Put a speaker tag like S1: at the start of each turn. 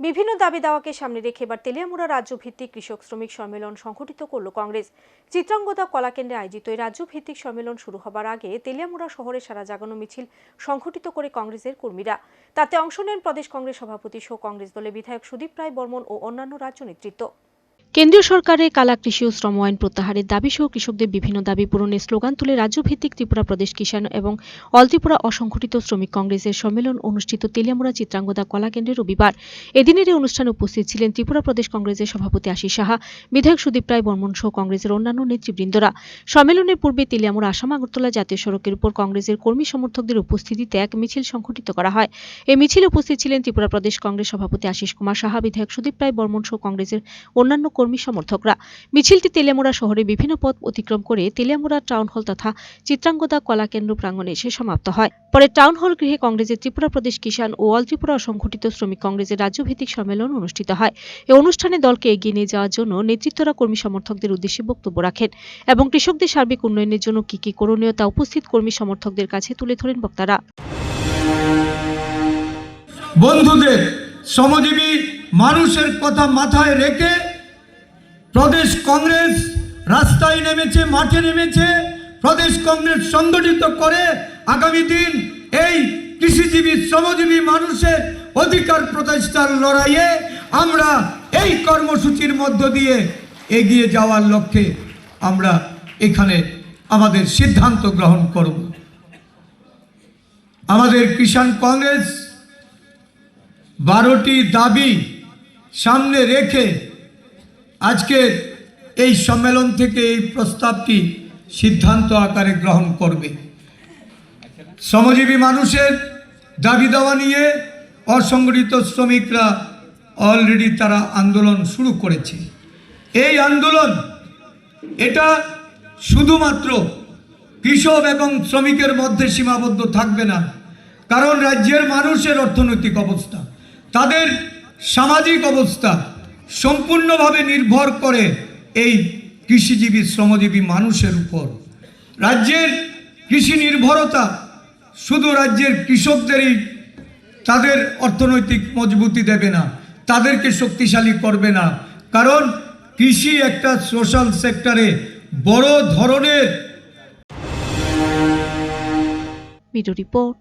S1: বিভিন্ন দাবি দাওয়াকে সামনে রেখে এবার তেলিয়ামুড়া রাজ্য ভিত্তিক কৃষক শ্রমিক সম্মেলন সংঘটিত করল কংগ্রেস। চিত্রাঙ্গদা কলাকেন্দ্রে আয়োজিত এই রাজ্য ভিত্তিক সম্মেলন শুরু হবার আগে তেলিয়ামুড়া শহরে সারা জাগানো মিছিল সংঘটিত করে কংগ্রেসের কর্মীরা। তাতে অংশ নেন প্রদেশ কংগ্রেস সভাপতি সহ কংগ্রেস দলের বিধায়ক সুদীপ রায় বর্মন ও অন্যান্য রাজ্য নেতৃত্ব। কেন্দ্রীয় সরকারের কালা কৃষি ও শ্রম আইন প্রত্যাহারের দাবি সহ কৃষকদের বিভিন্ন দাবি পূরণের স্লোগান তুলে রাজ্যভিত্তিক ত্রিপুরা প্রদেশ কিষাণ এবং অল ত্রিপুরা অসংগঠিত শ্রমিক কংগ্রেসের সম্মেলন অনুষ্ঠিত তেলিয়ামুড়া চিত্রাঙ্গদা কলা কেন্দ্রে রবিবার। এদিনের এই অনুষ্ঠানে উপস্থিত ছিলেন ত্রিপুরা প্রদেশ কংগ্রেসের সভাপতি আশিস সাহা, বিধায়ক সুদীপ রায় বর্মন সহ কংগ্রেসের অন্যান্য নেতৃবৃন্দরা। সম্মেলনের পূর্বে তেলিয়ামুড়া আসাম আগরতলা জাতীয় সড়কের উপর কংগ্রেসের কর্মী সমর্থকদের উপস্থিতিতে এক মিছিল সংঘটিত করা হয়। এই মিছিলে উপস্থিত ছিলেন ত্রিপুরা প্রদেশ কংগ্রেস সভাপতি আশিস কুমার সাহা, বিধায়ক সুদীপ রায় বর্মন সহ কংগ্রেসের অন্যান্য কর্মী সমর্থকরা। মিছিলটি তেলিয়ামুড়া শহরে বিভিন্ন পথ অতিক্রম করে তেলিয়ামুড়া টাউন হল তথা চিত্রাঙ্গদা কলা কেন্দ্র প্রাঙ্গণে এসে সমাপ্ত হয়। পরে টাউন হল গৃহে কংগ্রেসের ত্রিপুরা প্রদেশ কিষাণ ও অল ত্রিপুরা অসংগঠিত শ্রমিক কংগ্রেসের রাজ্যভিত্তিক সম্মেলন অনুষ্ঠিত হয়। এই অনুষ্ঠানে দলকে এগিয়ে নিয়ে যাওয়ার জন্য নেতৃত্বরা কর্মী সমর্থকদের উদ্দেশ্যে বক্তব্য রাখেন এবং কৃষকদের সার্বিক উন্নয়নের জন্য কি কি করণীয় তা উপস্থিত কর্মী সমর্থকদের কাছে তুলে ধরেন বক্তারা।
S2: বন্ধুদের, শ্রমজীবী মানুষের কথা মাথায় রেখে প্রদেশ কংগ্রেস রাস্তায় নেমেছে, মাঠে নেমেছে। প্রদেশ কংগ্রেস সংগঠিত করে আগামী দিন এই কৃষিজীবী, শ্রমজীবী মানুষের অধিকার প্রতিষ্ঠার লড়াইয়ে আমরা এই কর্মসূচির মধ্য দিয়ে এগিয়ে যাওয়ার লক্ষ্যে আমরা এখানে আমাদের সিদ্ধান্ত গ্রহণ করব। আমাদের কিষাণ কংগ্রেস বারোটি দাবি সামনে রেখে আজকের এই সম্মেলন থেকে এই প্রস্তাবটি সিদ্ধান্ত আকারে গ্রহণ করবে। শ্রমজীবী মানুষের দাবি দেওয়া নিয়ে অসংগঠিত শ্রমিকরা অলরেডি তারা আন্দোলন শুরু করেছে। এই আন্দোলন, এটা শুধুমাত্র কৃষক এবং শ্রমিকের মধ্যে সীমাবদ্ধ থাকবে না, কারণ রাজ্যের মানুষের অর্থনৈতিক অবস্থা, তাদের সামাজিক অবস্থা সম্পূর্ণভাবে নির্ভর করে এই কৃষিজীবী, শ্রমজীবী মানুষের উপর। রাজ্যের কৃষি নির্ভরতা শুধু রাজ্যের কৃষকদেরই, তাদের অর্থনৈতিক মজবুতি দেবে না, তাদেরকে শক্তিশালী করবে না। কারণ কৃষি একটা সোশ্যাল সেক্টরে বড় ধরনের
S1: রিপোর্ট